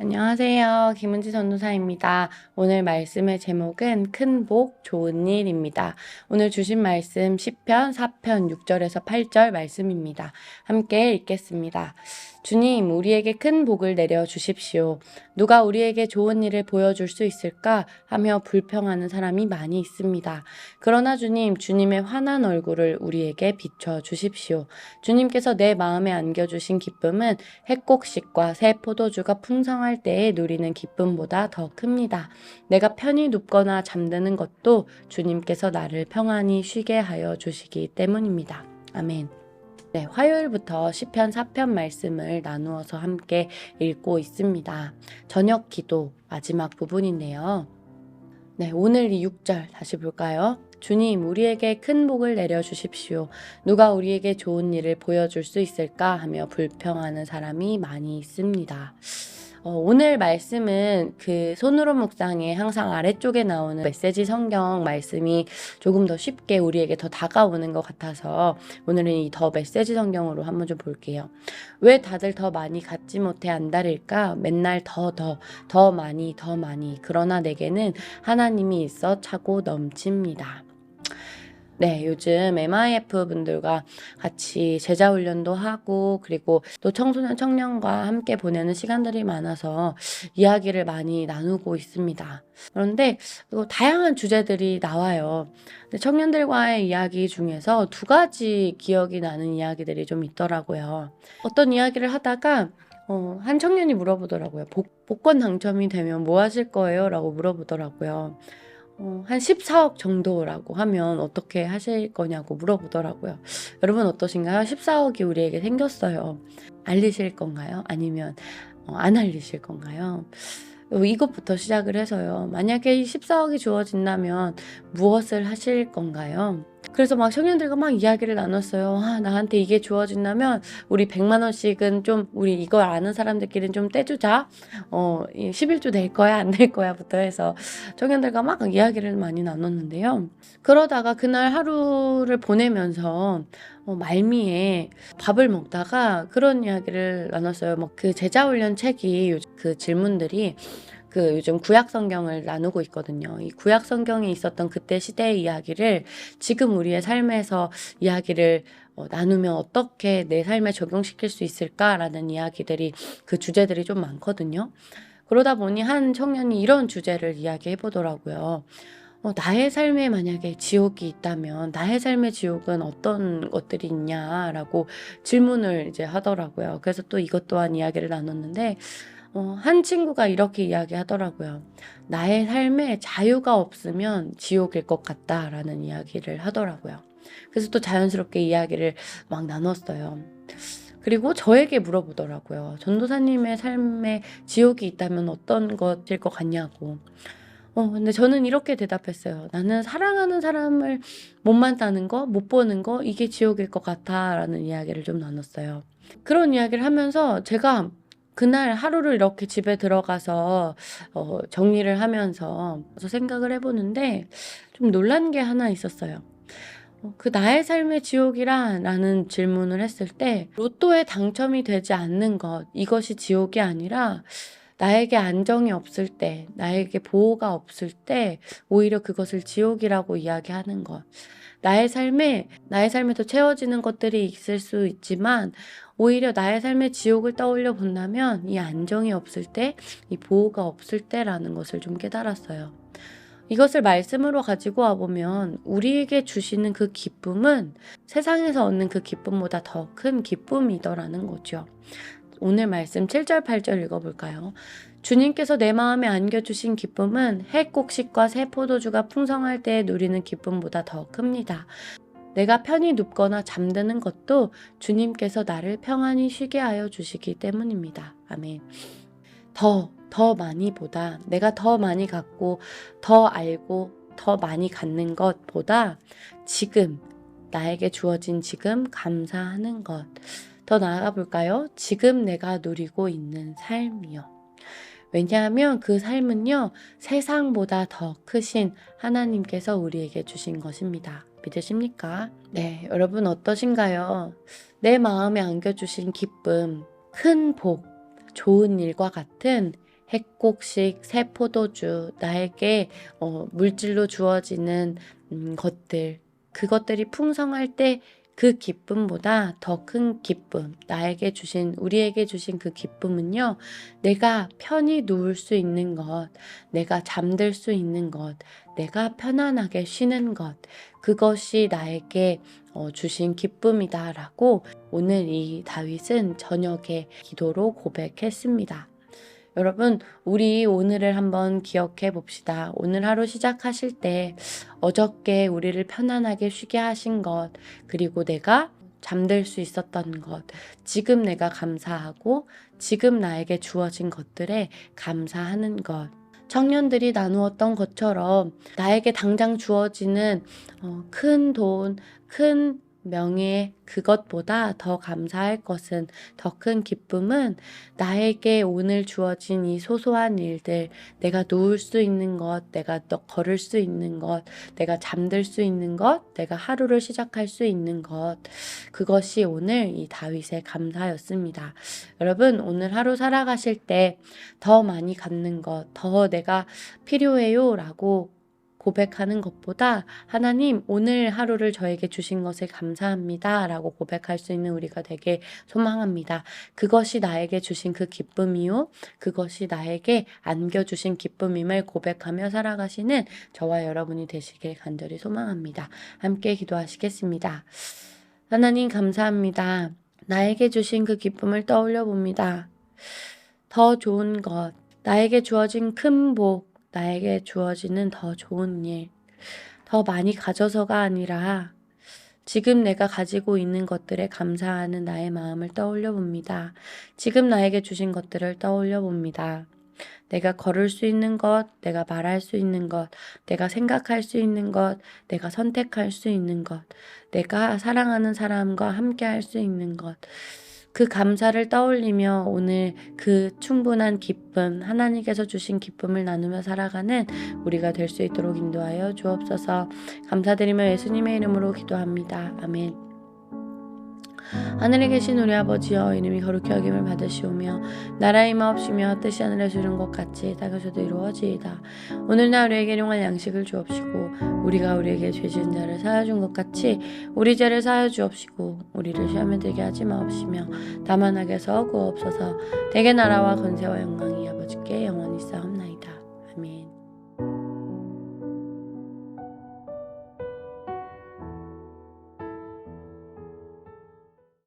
안녕하세요. 김은지 전도사입니다. 오늘 말씀의 제목은 큰 복, 좋은 일입니다. 오늘 주신 말씀 10편, 4편, 6절에서 8절 말씀입니다. 함께 읽겠습니다. 주님, 우리에게 큰 복을 내려 주십시오. 누가 우리에게 좋은 일을 보여줄 수 있을까 하며 불평하는 사람이 많이 있습니다. 그러나 주님, 주님의 환한 얼굴을 우리에게 비춰 주십시오. 주님께서 내 마음에 안겨주신 기쁨은 핵곡식과 새 포도주가 풍성할 때에 누리는 기쁨보다 더 큽니다. 내가 편히 눕거나 잠드는 것도 주님께서 나를 평안히 쉬게 하여 주시기 때문입니다. 아멘. 네, 화요일부터 시편 4편 말씀을 나누어서 함께 읽고 있습니다. 저녁 기도 마지막 부분인데요. 네, 오늘 이 6절 다시 볼까요? 주님, 우리에게 큰 복을 내려 주십시오. 누가 우리에게 좋은 일을 보여줄 수 있을까 하며 불평하는 사람이 많이 있습니다. 어, 오늘 말씀은 그 손으로 묵상에 항상 아래쪽에 나오는 메시지 성경 말씀이 조금 더 쉽게 우리에게 더 다가오는 것 같아서 오늘은 이 더 메시지 성경으로 한번 좀 볼게요. 왜 다들 더 많이 갖지 못해 안달일까? 맨날 더, 더, 더 많이, 더 많이. 그러나 내게는 하나님이 있어 차고 넘칩니다. 네, 요즘 MIF 분들과 같이 제자 훈련도 하고 그리고 또 청소년 청년과 함께 보내는 시간들이 많아서 이야기를 많이 나누고 있습니다. 그런데 또 다양한 주제들이 나와요. 청년들과의 이야기 중에서 두 가지 기억이 나는 이야기들이 좀 있더라고요. 어떤 이야기를 하다가 어, 한 청년이 물어보더라고요. 복, 복권 당첨이 되면 뭐 하실 거예요? 라고 물어보더라고요. 어, 한 14억 정도라고 하면 어떻게 하실 거냐고 물어보더라고요. 여러분 어떠신가요? 14억이 우리에게 생겼어요. 알리실 건가요? 아니면 어, 안 알리실 건가요? 어, 이것부터 시작을 해서요. 만약에 14억이 주어진다면 무엇을 하실 건가요? 그래서 막 청년들과 막 이야기를 나눴어요. 아, 나한테 이게 주어진다면 우리 100만 원씩은 좀 우리 이걸 아는 사람들끼리는 좀 떼주자. 어, 11주 될 거야 안 될 거야부터 해서 청년들과 막 이야기를 많이 나눴는데요. 그러다가 그날 하루를 보내면서 어, 말미에 밥을 먹다가 그런 이야기를 나눴어요. 뭐그 제자훈련 책이 그 질문들이 그 요즘 구약 성경을 나누고 있거든요. 이 구약 성경에 있었던 그때 시대의 이야기를 지금 우리의 삶에서 이야기를 어, 나누면 어떻게 내 삶에 적용시킬 수 있을까라는 이야기들이 그 주제들이 좀 많거든요. 그러다 보니 한 청년이 이런 주제를 이야기해 보더라고요. 어, 나의 삶에 만약에 지옥이 있다면 나의 삶의 지옥은 어떤 것들이 있냐라고 질문을 이제 하더라고요. 그래서 또 이것 또한 이야기를 나눴는데 어, 한 친구가 이렇게 이야기하더라고요. 나의 삶에 자유가 없으면 지옥일 것 같다라는 이야기를 하더라고요. 그래서 또 자연스럽게 이야기를 막 나눴어요. 그리고 저에게 물어보더라고요. 전도사님의 삶에 지옥이 있다면 어떤 것일 것 같냐고. 어, 근데 저는 이렇게 대답했어요. 나는 사랑하는 사람을 못 만나는 거, 못 보는 거, 이게 지옥일 것 같아. 라는 이야기를 좀 나눴어요. 그런 이야기를 하면서 제가 그날 하루를 이렇게 집에 들어가서 어, 정리를 하면서 생각을 해보는데 좀 놀란 게 하나 있었어요. 어, 그 나의 삶의 지옥이라 라는 질문을 했을 때 로또에 당첨이 되지 않는 것, 이것이 지옥이 아니라 나에게 안정이 없을 때, 나에게 보호가 없을 때 오히려 그것을 지옥이라고 이야기하는 것. 나의 삶에 나의 삶에도 채워지는 것들이 있을 수 있지만 오히려 나의 삶의 지옥을 떠올려 본다면 이 안정이 없을 때, 이 보호가 없을 때라는 것을 좀 깨달았어요. 이것을 말씀으로 가지고 와 보면 우리에게 주시는 그 기쁨은 세상에서 얻는 그 기쁨보다 더 큰 기쁨이더라는 거죠. 오늘 말씀 7절, 8절 읽어볼까요? 주님께서 내 마음에 안겨주신 기쁨은 핵곡식과 새 포도주가 풍성할 때 누리는 기쁨보다 더 큽니다. 내가 편히 눕거나 잠드는 것도 주님께서 나를 평안히 쉬게 하여 주시기 때문입니다. 아멘. 더, 더 많이보다 내가 더 많이 갖고 더 알고 더 많이 갖는 것보다 지금 나에게 주어진 지금 감사하는 것. 더 나아가 볼까요? 지금 내가 누리고 있는 삶이요. 왜냐하면 그 삶은요, 세상보다 더 크신 하나님께서 우리에게 주신 것입니다. 믿으십니까? 네, 여러분 어떠신가요? 내 마음에 안겨주신 기쁨, 큰 복, 좋은 일과 같은 핵곡식, 새 포도주, 나에게 어, 물질로 주어지는 음, 것들, 그것들이 풍성할 때 그 기쁨보다 더 큰 기쁨, 나에게 주신, 우리에게 주신 그 기쁨은요, 내가 편히 누울 수 있는 것, 내가 잠들 수 있는 것, 내가 편안하게 쉬는 것, 그것이 나에게 어, 주신 기쁨이다라고 오늘 이 다윗은 저녁에 기도로 고백했습니다. 여러분, 우리 오늘을 한번 기억해 봅시다. 오늘 하루 시작하실 때 어저께 우리를 편안하게 쉬게 하신 것, 그리고 내가 잠들 수 있었던 것, 지금 내가 감사하고 지금 나에게 주어진 것들에 감사하는 것. 청년들이 나누었던 것처럼 나에게 당장 주어지는 어, 큰 돈, 큰 명예, 그것보다 더 감사할 것은 더 큰 기쁨은 나에게 오늘 주어진 이 소소한 일들, 내가 누울 수 있는 것, 내가 또 걸을 수 있는 것, 내가 잠들 수 있는 것, 내가 하루를 시작할 수 있는 것, 그것이 오늘 이 다윗의 감사였습니다. 여러분, 오늘 하루 살아가실 때 더 많이 갖는 것, 더 내가 필요해요 라고 고백하는 것보다 하나님 오늘 하루를 저에게 주신 것에 감사합니다 라고 고백할 수 있는 우리가 되게 소망합니다. 그것이 나에게 주신 그 기쁨이요. 그것이 나에게 안겨주신 기쁨임을 고백하며 살아가시는 저와 여러분이 되시길 간절히 소망합니다. 함께 기도하시겠습니다. 하나님 감사합니다. 나에게 주신 그 기쁨을 떠올려 봅니다. 더 좋은 것, 나에게 주어진 큰 복, 나에게 주어지는 더 좋은 일, 더 많이 가져서가 아니라 지금 내가 가지고 있는 것들에 감사하는 나의 마음을 떠올려 봅니다. 지금 나에게 주신 것들을 떠올려 봅니다. 내가 걸을 수 있는 것, 내가 말할 수 있는 것, 내가 생각할 수 있는 것, 내가 선택할 수 있는 것, 내가 사랑하는 사람과 함께 할 수 있는 것. 그 감사를 떠올리며 오늘 그 충분한 기쁨, 하나님께서 주신 기쁨을 나누며 살아가는 우리가 될 수 있도록 인도하여 주옵소서 감사드리며 예수님의 이름으로 기도합니다. 아멘. 하늘에 계신 우리 아버지여 이름이 거룩히 여김을 받으시오며 나라의 마옵시며 뜻이 하늘에서 이룬 것 같이 땅에서도 이루어지이다. 오늘날 우리에게 용할 양식을 주옵시고 우리가 우리에게 죄 지은 자를 사하여 준 것 같이 우리 죄를 사하여 주옵시고 우리를 시험에 들게 하지 마옵시며 다만 악에서 구하옵소서 대개 나라와 권세와 영광이 아버지께 영원히 싸움